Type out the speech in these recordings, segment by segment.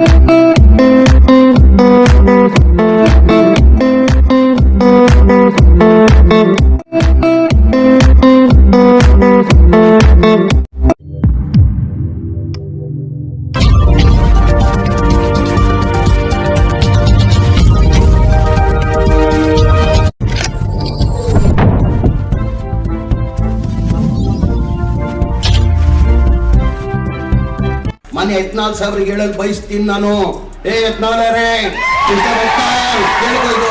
ಮನೆ ಯತ್ನಾಳ್ ಸಾಹೇಬ್ರಿಗೆ ಹೇಳಕ್ ಬಯಸ್ತೀನಿ ನಾನು. ಏ ಯತ್ನಾಳರೇ ಕೇಳ್ಬೋದು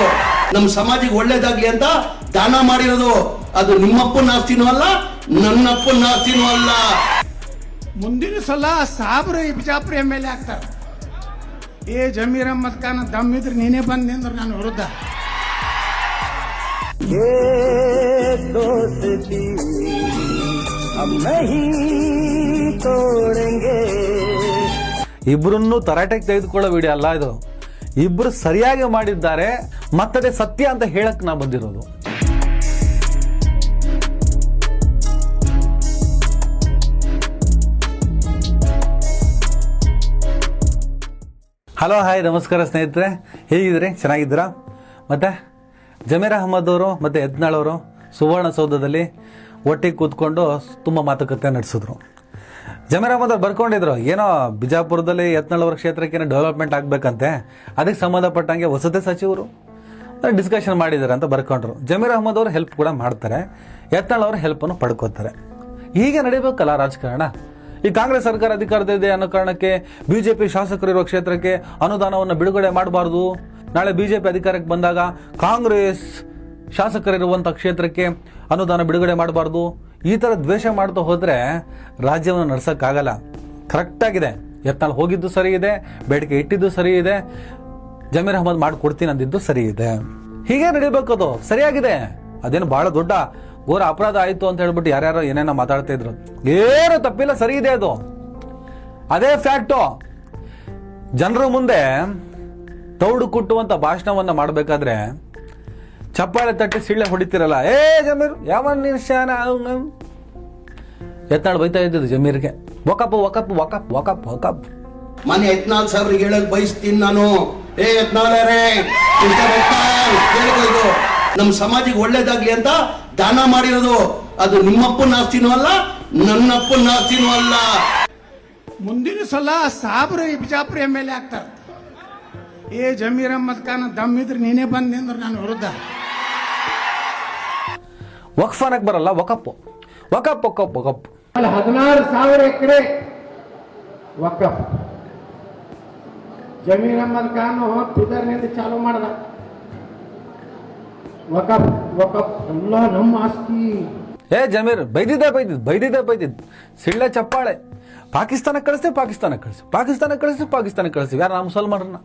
ನಮ್ಮ ಸಮಾಜಕ್ಕೆ ಒಳ್ಳೇದಾಗ್ಲಿ ಅಂತ ದಾನ ಮಾಡಿರೋದು. ಅದು ನಿಮ್ಮಪ್ಪನ ಆಸ್ತಿನೂ ಅಲ್ಲ ನನ್ನಪ್ಪನ ಆಸ್ತಿನೂ ಅಲ್ಲ. ಮುಂದಿನ ಸಲ ಸಾಬ್ರು ಈ ಬಿಜಾಪುರ ಎಂ ಎಲ್ ಎ ಆಗ್ತಾರೆ. ಏ ಜಮೀರ್ ಅಹಮದ್ ಖಾನ್ ದಮ್ ಇದ್ರೆ ನೀನೇ ಬಂದ್ ಅಂದ್ರೆ ನಾನು ವಿರುದ್ಧ. ಇಬ್ಬರನ್ನು ತರಾಟೆಗೆ ತೆಗೆದುಕೊಳ್ಳೋ ವಿಡಿಯೋ ಅಲ್ಲ ಇದು. ಇಬ್ಬರು ಸರಿಯಾಗಿ ಮಾಡಿದ್ದಾರೆ, ಮತ್ತದೇ ಸತ್ಯ ಅಂತ ಹೇಳಕ್ಕೆ ನಾ ಬಂದಿರೋದು. ಹಲೋ, ಹಾಯ್, ನಮಸ್ಕಾರ ಸ್ನೇಹಿತರೆ. ಹೇಗಿದ್ದೀರಿ? ಚೆನ್ನಾಗಿದ್ದೀರಾ? ಮತ್ತೆ ಜಮೀರ್ ಅಹಮದ್ ಅವರು ಮತ್ತು ಯತ್ನಾಳ್ ಅವರು ಸುವರ್ಣಸೌಧದಲ್ಲಿ ಒಟ್ಟಿಗೆ ಕೂತ್ಕೊಂಡು ತುಂಬ ಮಾತುಕತೆ ನಡೆಸಿದ್ರು. ಜಮೀರ್ ಅಹಮದ್ ಅವ್ರು ಬರ್ಕೊಂಡಿದ್ರು. ಏನೋ ಬಿಜಾಪುರದಲ್ಲಿ ಯತ್ನಳವರ ಕ್ಷೇತ್ರಕ್ಕೆ ಡೆವಲಪ್ಮೆಂಟ್ ಆಗಬೇಕಂತೆ. ಅದಕ್ಕೆ ಸಂಬಂಧಪಟ್ಟಂಗೆ ವಸತಿ ಸಚಿವರು ಡಿಸ್ಕಷನ್ ಮಾಡಿದ್ದಾರೆ ಅಂತ ಬರ್ಕೊಂಡ್ರು. ಜಮೀರ್ ಅಹಮದ್ ಅವರು ಹೆಲ್ಪ್ ಕೂಡ ಮಾಡ್ತಾರೆ. ಯತ್ನಾಳ್ ಅವರ ಹೆಲ್ಪನ್ನು ಪಡ್ಕೋತಾರೆ. ಹೀಗೆ ನಡಿಬೇಕಲ್ಲ ರಾಜಕಾರಣ. ಈ ಕಾಂಗ್ರೆಸ್ ಸರ್ಕಾರ ಅಧಿಕಾರದಲ್ಲಿದೆ ಅನ್ನೋ ಕಾರಣಕ್ಕೆ ಬಿಜೆಪಿ ಶಾಸಕರಿರುವ ಕ್ಷೇತ್ರಕ್ಕೆ ಅನುದಾನವನ್ನು ಬಿಡುಗಡೆ ಮಾಡಬಾರ್ದು. ನಾಳೆ ಬಿಜೆಪಿ ಅಧಿಕಾರಕ್ಕೆ ಬಂದಾಗ ಕಾಂಗ್ರೆಸ್ ಶಾಸಕರಿರುವಂಥ ಕ್ಷೇತ್ರಕ್ಕೆ ಅನುದಾನ ಬಿಡುಗಡೆ ಮಾಡಬಾರ್ದು. ಈ ಥರ ದ್ವೇಷ ಮಾಡ್ತಾ ಹೋದರೆ ರಾಜ್ಯವನ್ನು ನಡೆಸೋಕ್ಕಾಗಲ್ಲ ಕರೆಕ್ಟಾಗಿದೆ ಯತ್ನಾಳ್ ಹೋಗಿದ್ದು ಸರಿ ಇದೆ, ಬೇಡಿಕೆ ಇಟ್ಟಿದ್ದು ಸರಿ ಇದೆ, ಜಮೀರ್ ಅಹಮದ್ ಮಾಡಿಕೊಡ್ತೀನಿ ಅಂದಿದ್ದು ಸರಿ ಇದೆ. ಹೀಗೆ ನಡೀಬೇಕು ಅದು. ಸರಿಯಾಗಿದೆ. ಅದೇನು ಬಹಳ ದೊಡ್ಡ ಘೋರ ಅಪರಾಧ ಆಯಿತು ಅಂತ ಹೇಳ್ಬಿಟ್ಟು ಯಾರ್ಯಾರೋ ಏನೇನೋ ಮಾತಾಡ್ತಾ ಇದ್ರು. ಏನು ತಪ್ಪಿಲ್ಲ, ಸರಿ ಇದೆ ಅದು. ಅದೇ ಫ್ಯಾಕ್ಟು. ಜನರ ಮುಂದೆ ತೌಡು ಕುಟ್ಟುವಂಥ ಭಾಷಣವನ್ನ ಮಾಡಬೇಕಾದ್ರೆ ಚಪ್ಪಾಳೆ ತಟ್ಟಿ ಸಿಳ್ಳೆ ಹೊಡಿತಿರಲ್ಲ. ಏ ಜಮೀರ್ ಯಾವ ನಿಶಾನ ಎತ್ತಾಳು ಬೈತಾ ಇದ್ದದ್ದು ಜಮೀರ್ಗೆ. ಒಕಪ್ಪ ಒಕಪ್ಪ ಒಕಪ್ ಒಕಪ್ ಒಕಪ್ ಮನೆ ಯತ್ನಾಳ್ ಸಾವಿರ ಹೇಳಕ್ ಬಯಸ್ತೀನಿ ನಾನು. ಏ ಯತ್ನಾಳರೇ ನಮ್ ನಮ್ಮ ಸಮಾಜಕ್ಕೆ ಒಳ್ಳೇದಾಗ್ಲಿ ಅಂತ ದಾನ ಮಾಡಿರೋದು. ಅದು ನಿಮ್ಮಪ್ಪನ ಆಸ್ತಿನೂ ಅಲ್ಲ ನನ್ನಪ್ಪನ ಆಸ್ತಿನೂ ಅಲ್ಲ. ಮುಂದಿನ ಸಲ ಸಾಬ್ರು ಈ ಬಿಜಾಪುರ ಎಂ ಎಲ್ ಎ ಆಗ್ತಾರೆ. ಏ ಜಮೀರ್ ಅಹಮದ್ ಖಾನ್ ದಮ್ ಇದ್ರೆ ನೀನೇ ಬಂದು ನಾನು ವಿರುದ್ಧ. ವಕ್ಫ್ ಬರಲ್ಲ ವಕಪ್ ವಕಪ್ ವಕಪ್ ವಕಪ್ ಹದಿನಾರು ಸಾವಿರ ಎಕರೆ ವಕಪ್. ಜಮೀನ್ ಅಹಮದ್ ಖಾನ್ ಬಿದರ್ನಿಂದ ಚಾಲು ಮಾಡ್ದ. ವಕಪ್ ವಕಪ್. ಎಲ್ಲ ನಮ್ಮ ಆಸ್ತಿ. ಏ ಜಮೀರ್ ಬೈದಿದ್ದೆ ಬೈದಿದ್ ಬೈದಿದ್ದೆ ಬೈದಿದ್. ಸಿಳ್ಳೆ ಚಪ್ಪಾಳೆ. ಪಾಕಿಸ್ತಾನ ಕಳಿಸ್ತೇವೆ ಪಾಕಿಸ್ತಾನ ಕಳಿಸಿ ಪಾಕಿಸ್ತಾನ ಕಳಿಸಿ ಪಾಕಿಸ್ತಾನ ಕಳಿಸ್ತೀವಿ ಯಾರು ಮುಸಲ್ಮಾನರನ್ನ?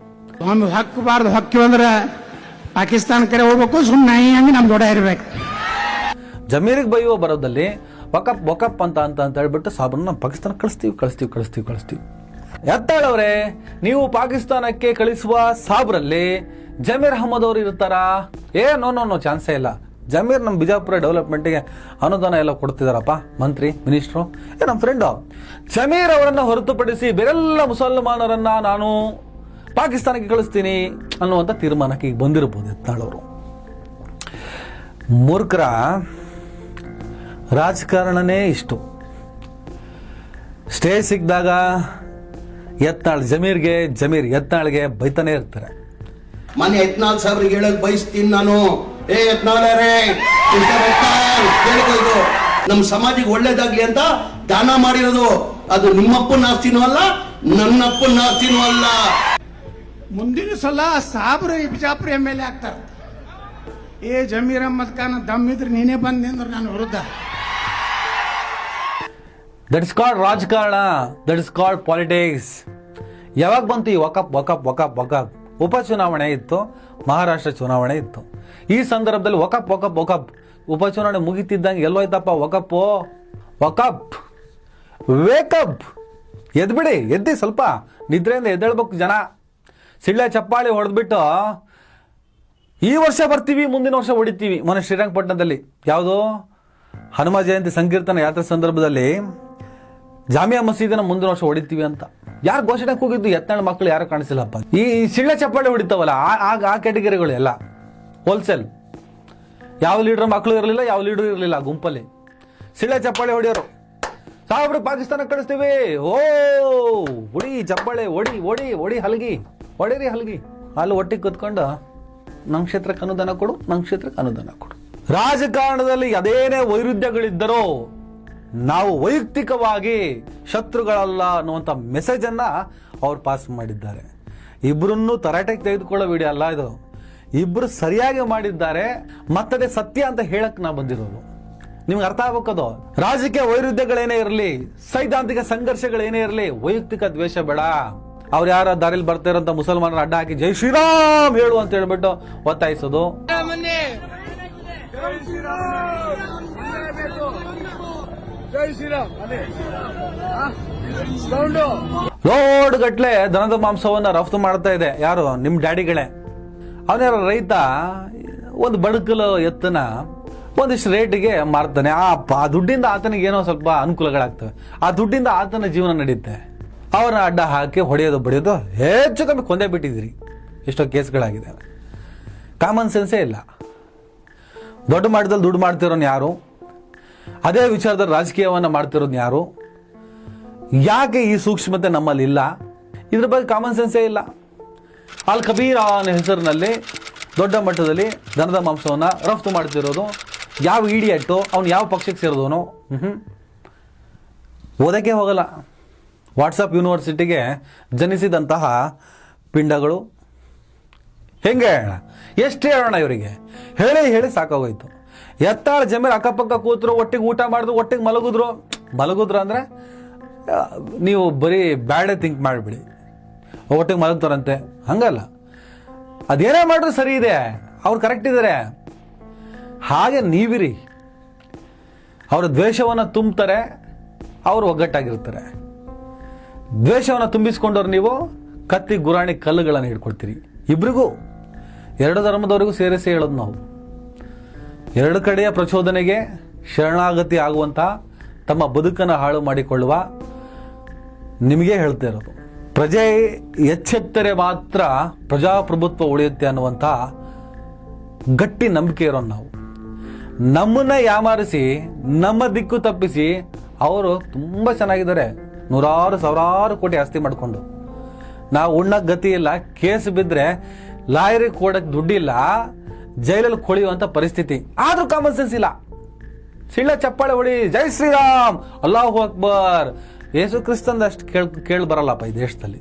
ಒಂದು ಹಕ್ಕಬಾರ್ದು ಹಕ್ಕಿ ಅಂದ್ರೆ ಪಾಕಿಸ್ತಾನ ಕಡೆ ಹೋಗ್ಬೇಕು ಸುಮ್ಮನೆ ಹಂಗೆ ನಮ್ಮ ದೊಡ್ಡ ಇರ್ಬೇಕು. ಜಮೀರಿಗೆ ಬೈಯುವ ಬರೋದಲ್ಲಿ ವಕಪ್ ವಕಪ್ ಅಂತ ಅಂತ ಅಂತ ಹೇಳ್ಬಿಟ್ಟು ಸಾಬ್ರನ್ನ ಪಾಕಿಸ್ತಾನ ಕಳಿಸ್ತೀವಿ ಕಳಿಸ್ತೀವಿ ಕಳಿಸ್ತೀವಿ ಕಳಿಸ್ತೀವಿ. ಎತ್ತಾಳವ್ರೆ, ನೀವು ಪಾಕಿಸ್ತಾನಕ್ಕೆ ಕಳಿಸುವ ಸಾಬ್ರಲ್ಲಿ ಜಮೀರ್ ಅಹಮದ್ ಅವರು ಇರ್ತಾರಾ? ಏ ನೋ ನೋ ನೋ ಚಾನ್ಸೇ ಇಲ್ಲ. ಜಮೀರ್ ನಮ್ಮ ಬಿಜಾಪುರ ಡೆವಲಪ್ಮೆಂಟ್ಗೆ ಅನುದಾನ ಎಲ್ಲ ಕೊಡ್ತಿದಾರಪ್ಪ, ಮಂತ್ರಿ ಮಿನಿಸ್ಟ್ರು ಏ ನಮ್ಮ ಫ್ರೆಂಡು ಜಮೀರ್ ಅವರನ್ನು ಹೊರತುಪಡಿಸಿ ಬೇರೆಲ್ಲ ಮುಸಲ್ಮಾನರನ್ನ ನಾನು ಪಾಕಿಸ್ತಾನಕ್ಕೆ ಕಳಿಸ್ತೀನಿ ಅನ್ನುವಂಥ ತೀರ್ಮಾನಕ್ಕೆ ಈಗ ಬಂದಿರ್ಬೋದು ಎತ್ತಾಳವರು. ಮೂರ್ಖರ ರಾಜಕಾರಣನೇ ಇಷ್ಟು. ಸ್ಟೇಜ್ ಸಿಕ್ಕಿದಾಗ ಯತ್ನಾಳ್ ಜಮೀರ್ಗೆ ಜಮೀರ್ ಯತ್ನಾಳ್ಗೆ ಬೈತಾನೆ ಇರ್ತಾರೆ. ಮನೆ ಯತ್ನಾಳ್ ಸಾಹೇಬ್ರಿಗೆ ಹೇಳಕ್ ಬಯಸ್ತೀನಿ ನಾನು. ಏ ಯತ್ನಾಳರೇ ನಮ್ಮ ಸಮಾಜಕ್ಕೆ ಒಳ್ಳೇದಾಗ್ಲಿ ಅಂತ ದಾನ ಮಾಡಿರೋದು. ಅದು ನಿಮ್ಮಪ್ಪನ ಆಸ್ತಿನೂ ಅಲ್ಲ ನನ್ನಪ್ಪನ ಆಸ್ತಿನೂ ಅಲ್ಲ. ಮುಂದಿನ ಸಲ ಸಾಬ್ರು ಈ ಬಿಜಾಪುರ ಎಂ ಎಲ್ ಎ ಆಗ್ತಾರೆ. ಏ ಜಮೀರ್ ಅಹಮದ್ ಖಾನ್ ದಮ್ ಇದ್ರೆ ನೀನೇ ಬಂದ್ ನಾನು ನನ್ನ ವಿರುದ್ಧ. ದಟ್ ಇಸ್ ಕಾಲ್ಡ್ ರಾಜಕಾರಣ ದಟ್ ಇಸ್ ಕಾಲ್ಡ್ ಪಾಲಿಟಿಕ್ಸ್ ಯಾವಾಗ ಬಂತು ಈ ವಕಪ್ ವಕಪ್ ವಕಪ್ ವಕಪ್? ಉಪಚುನಾವಣೆ ಇತ್ತು, ಮಹಾರಾಷ್ಟ್ರ ಚುನಾವಣೆ ಇತ್ತು. ಈ ಸಂದರ್ಭದಲ್ಲಿ ವಕಪ್ ವಕಪ್ ವಕಪ್. ಉಪಚುನಾವಣೆ ಮುಗಿತಿದ್ದಂಗೆ ಎಲ್ಲೋಯ್ತಪ್ಪ, ವಕಪ್ಪು? ವಕಪ್. ವೇಕಪ್. ಎದ್ಬಿಡಿ, ಎದ್ದಿ ಸ್ವಲ್ಪ. ನಿದ್ರೆಯಿಂದ ಎದ್ದೇಳ್ಬೇಕು ಜನ. ಸಿಳ್ಳೆ ಚಪ್ಪಾಳಿ ಹೊಡೆದ್ಬಿಟ್ಟು, ಈ ವರ್ಷ ಬರ್ತೀವಿ, ಮುಂದಿನ ವರ್ಷ ಹೊಡಿತೀವಿ. ಮೊನ್ನೆ ಶ್ರೀರಂಗಪಟ್ಟಣದಲ್ಲಿ. ಯಾವುದು? ಹನುಮ ಜಯಂತಿ ಸಂಕೀರ್ತನ ಯಾತ್ರೆ ಸಂದರ್ಭದಲ್ಲಿ ಜಾಮಿಯಾ ಮಸೀದಿನ ಮುಂದಿನ ವರ್ಷ ಹೊಡಿತೀವಿ ಅಂತ. ಯಾರು ಘೋಷಣೆ ಕೂಗಿದ್ದು ಎತ್ತನಾಳ್ ಮಕ್ಕಳು ಯಾರು ಕಾಣಿಸಿಲ್ಲಪ್ಪ. ಈ ಸಿಳ್ಳ ಚಪ್ಪಾಳೆ ಹೊಡಿತಾವಲ್ಲ, ಆ- ಆ ಕ್ಯಾಟಗರಿಗಳು ಎಲ್ಲ ಹೋಲ್ಸೇಲ್ ಯಾವ ಲೀಡರ್ ಮಕ್ಕಳು ಇರಲಿಲ್ಲ, ಯಾವ ಲೀಡರ್ ಇರಲಿಲ್ಲ, ಗುಂಪಲ್ಲಿ. ಸಿಳ್ಳ ಚಪ್ಪಾಳೆ ಹೊಡಿಯೋರು. ಸಾಹೇಬ್ರು ಪಾಕಿಸ್ತಾನ ಕಳಿಸ್ತೀವಿ. ಓ, ಹೊಡಿ ಚಪ್ಪಾಳೆ, ಹೊಡಿ ಹೊಡಿ ಹೊಡಿ ಹಲಗಿ. ಹೊಡಿರಿ ಹಲಗಿ. ಅಲ್ಲಿ ಒಟ್ಟಿಗೆ ಕೂತ್ಕೊಂಡು ನಮ್ಮ ಕ್ಷೇತ್ರಕ್ಕೆ ಅನುದಾನ ಕೊಡು ನಮ್ಮ ಕ್ಷೇತ್ರಕ್ಕೆ ಅನುದಾನ ಕೊಡು. ರಾಜಕಾರಣದಲ್ಲಿ ಅದೇನೇ ವೈರುಧ್ಯಗಳಿದ್ದರೋ ನಾವು ವೈಯಕ್ತಿಕವಾಗಿ ಶತ್ರುಗಳಲ್ಲ ಅನ್ನುವಂಥ ಮೆಸೇಜ್ ಅನ್ನ ಅವ್ರು ಪಾಸ್ ಮಾಡಿದ್ದಾರೆ. ಇಬ್ಬರನ್ನು ತರಾಟೆಗೆ ತೆಗೆದುಕೊಳ್ಳೋ ವಿಡಿಯೋ ಅಲ್ಲ ಇದು. ಇಬ್ಬರು ಸರಿಯಾಗಿ ಮಾಡಿದ್ದಾರೆ, ಮತ್ತದೇ ಸತ್ಯ ಅಂತ ಹೇಳಕ್ ನಾ ಬಂದಿರೋದು. ನಿಮ್ಗೆ ಅರ್ಥ ಆಗ್ಬೇಕದು? ರಾಜಕೀಯ ವೈರುಧ್ಯಗಳೇನೇ ಇರಲಿ, ಸೈದ್ಧಾಂತಿಕ ಸಂಘರ್ಷಗಳೇನೇ ಇರಲಿ, ವೈಯಕ್ತಿಕ ದ್ವೇಷ ಬೇಡ. ಅವ್ರು ಯಾರ ದಾರಿಲಿ ಬರ್ತಾ ಇರೋಂಥ ಮುಸಲ್ಮಾನರ ಅಡ್ಡ ಹಾಕಿ ಜೈ ಶ್ರೀರಾಮ್ ಹೇಳು ಅಂತ ಹೇಳ್ಬಿಟ್ಟು ಒತ್ತಾಯಿಸೋದು. ಲೋಡ್ ಗಟ್ಲೆ ದನದ ಮಾಂಸವನ್ನ ರಫ್ತು ಮಾಡ್ತಾ ಇದೆ. ಯಾರು? ನಿಮ್ ಡ್ಯಾಡಿಗಳೇ. ಅವನ್ಯಾರ ರೈತ ಒಂದು ಬಡಕಲು ಎತ್ತನ ಒಂದಿಷ್ಟು ರೇಟಿಗೆ ಮಾರ್ತಾನೆ. ಆ ದುಡ್ಡಿಂದ ಆತನಿಗೆ ಏನೋ ಸ್ವಲ್ಪ ಅನುಕೂಲಗಳಾಗ್ತವೆ. ಆ ದುಡ್ಡಿಂದ ಆತನ ಜೀವನ ನಡೆಯುತ್ತೆ ಅವರ ಅಡ್ಡ ಹಾಕಿ ಹೊಡೆಯೋದು ಬಡಿಯೋದು ಹೆಚ್ಚು ಕಮ್ಮಿ ಕೊಂದೇ ಬಿಟ್ಟಿದ್ರಿ ಎಷ್ಟೋ ಕೇಸ್ಗಳಾಗಿದೆ. ಕಾಮನ್ ಸೆನ್ಸೇ ಇಲ್ಲ. ದೊಡ್ಡ ಮಟ್ಟದಲ್ಲಿ ದುಡ್ಡು ಮಾಡ್ತಿರೋನು ಯಾರು? ಅದೇ ವಿಚಾರದಲ್ಲಿ ರಾಜಕೀಯವನ್ನು ಮಾಡ್ತಿರೋದು ಯಾರು? ಯಾಕೆ ಈ ಸೂಕ್ಷ್ಮತೆ ನಮ್ಮಲ್ಲಿ ಇಲ್ಲ? ಇದ್ರ ಬಗ್ಗೆ ಕಾಮನ್ ಸೆನ್ಸೇ ಇಲ್ಲ. ಅಲ್ ಕಬೀರ್ ಅವನ ಹೆಸರಿನಲ್ಲಿ ದೊಡ್ಡ ಮಟ್ಟದಲ್ಲಿ ದನದ ಮಾಂಸವನ್ನು ರಫ್ತು ಮಾಡ್ತಿರೋದು. ಯಾವ ಇಡಿಯಟ್ಟು ಅವ್ನು ಯಾವ ಪಕ್ಷಕ್ಕೆ ಸೇರಿದವನು? ಹ್ಞೂ ಓದಕ್ಕೆ ಹೋಗಲ್ಲ. ವಾಟ್ಸಪ್ ಯೂನಿವರ್ಸಿಟಿಗೆ ಜನಿಸಿದಂತಹ ಪಿಂಡಗಳು. ಹೆಂಗೆ? ಹೇಳೋಣ ಎಷ್ಟು ಹೇಳೋಣ ಇವರಿಗೆ. ಹೇಳಿ ಹೇಳಿ ಸಾಕಾಗೋಯ್ತು. ಎತ್ತಾಳ ಜಮೀರ್ ಅಕ್ಕಪಕ್ಕ ಕೂತರು, ಒಟ್ಟಿಗೆ ಊಟ ಮಾಡಿದ್ರು, ಒಟ್ಟಿಗೆ ಮಲಗಿದ್ರು. ಮಲಗಿದ್ರು ಅಂದ್ರೆ ನೀವು ಬರೀ ಬ್ಯಾಡೇ ಥಿಂಕ್ ಮಾಡಿಬಿಡಿ. ಒಟ್ಟಿಗೆ ಮಲಗ್ತಾರಂತೆ. ಹಂಗಲ್ಲ. ಅದೇನೇ ಮಾಡಿದ್ರು ಸರಿ ಇದೆ. ಅವ್ರು ಕರೆಕ್ಟ್ ಇದ್ದಾರೆ ಹಾಗೆ ನೀವಿರಿ. ಅವರ ದ್ವೇಷವನ್ನು ತುಂಬ್ತಾರೆ, ಅವರು ಒಗ್ಗಟ್ಟಾಗಿರ್ತಾರೆ. ದ್ವೇಷವನ್ನು ತುಂಬಿಸ್ಕೊಂಡವ್ರು ನೀವು, ಕತ್ತಿ ಗುರಾಣಿ ಕಲ್ಲುಗಳನ್ನು ಹಿಡ್ಕೊಳ್ತೀರಿ. ಇಬ್ರಿಗೂ, ಎರಡು ಧರ್ಮದವರಿಗೂ ಸೇರಿಸಿ ಹೇಳೋದು ನಾವು. ಎರಡು ಕಡೆಯ ಪ್ರಚೋದನೆಗೆ ಶರಣಾಗತಿ ಆಗುವಂತಹ ತಮ್ಮ ಬದುಕನ್ನು ಹಾಳು ಮಾಡಿಕೊಳ್ಳುವ ನಿಮಗೆ ಹೇಳ್ತಾ ಇರೋದು. ಪ್ರಜೆ ಎಚ್ಚೆತ್ತರೆ ಮಾತ್ರ ಪ್ರಜಾಪ್ರಭುತ್ವ ಉಳಿಯುತ್ತೆ ಅನ್ನುವಂಥ ಗಟ್ಟಿ ನಂಬಿಕೆ ಇರೋ ನಾವು. ನಮ್ಮನ್ನ ಯಾಮಾರಿಸಿ, ನಮ್ಮ ದಿಕ್ಕು ತಪ್ಪಿಸಿ ಅವರು ತುಂಬ ಚೆನ್ನಾಗಿದ್ದಾರೆ. ನೂರಾರು ಸಾವಿರಾರು ಕೋಟಿ ಆಸ್ತಿ ಮಾಡಿಕೊಂಡು. ನಾವು ಉಣ್ಣಕ್ಕೆ ಗತಿ ಇಲ್ಲ, ಕೇಸ್ ಬಿದ್ದರೆ ಲಾಯರಿಗೆ ಕೊಡಕ್ ದುಡ್ಡಿಲ್ಲ ಜೈಲಲ್ಲಿ ಕೊಳೆಯುವಂತ ಪರಿಸ್ಥಿತಿ. ಆದ್ರೂ ಕಾಮನ್ ಸೆನ್ಸ್ ಇಲ್ಲ. ಸಿಳ್ಳ ಚಪ್ಪಾಳೆ ಹೊಡಿ, ಜೈ ಶ್ರೀರಾಮ್, ಅಲ್ಲಾಹು ಅಕ್ಬರ್. ಯೇಸು ಕ್ರಿಸ್ತಂದ ಅಷ್ಟು ಕೇಳ್, ಕೇಳಿ ಬರಲ್ಲಪ್ಪ ಈ ದೇಶದಲ್ಲಿ.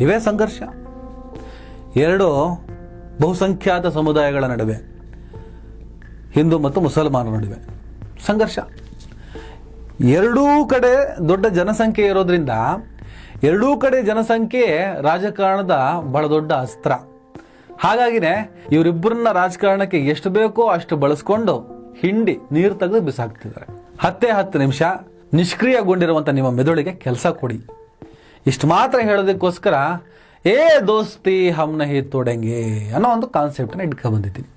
ಇವೇ ಸಂಘರ್ಷ. ಎರಡು ಬಹುಸಂಖ್ಯಾತ ಸಮುದಾಯಗಳ ನಡುವೆ, ಹಿಂದೂ ಮತ್ತು ಮುಸಲ್ಮಾನರ ನಡುವೆ ಸಂಘರ್ಷ. ಎರಡೂ ಕಡೆ ದೊಡ್ಡ ಜನಸಂಖ್ಯೆ ಇರೋದ್ರಿಂದ, ಎರಡೂ ಕಡೆ ಜನಸಂಖ್ಯೆ ರಾಜಕಾರಣದ ಬಹಳ ದೊಡ್ಡ ಅಸ್ತ್ರ. ಹಾಗಾಗಿನೇ ಇವರಿಬ್ಬರನ್ನ ರಾಜಕಾರಣಕ್ಕೆ ಎಷ್ಟು ಬೇಕೋ ಅಷ್ಟು ಬಳಸ್ಕೊಂಡು ಹಿಂಡಿ ನೀರು ತೆಗೆದು ಬಿಸಾಕ್ತಿದ್ದಾರೆ. ಹತ್ತೇ ಹತ್ತು ನಿಮಿಷ ನಿಷ್ಕ್ರಿಯಗೊಂಡಿರುವಂಥ ನಿಮ್ಮ ಮೆದುಳಿಗೆ ಕೆಲಸ ಕೊಡಿ. ಇಷ್ಟು ಮಾತ್ರ ಹೇಳೋದಕ್ಕೋಸ್ಕರ, ಏ ದೋಸ್ತಿ ಹಮ್ನ ಹಿ ತೋಡಂಗೆ ಅನ್ನೋ ಒಂದು ಕಾನ್ಸೆಪ್ಟನ್ನ ಇಟ್ಕೊಂಡ್ ಬಂದಿದ್ದೀನಿ.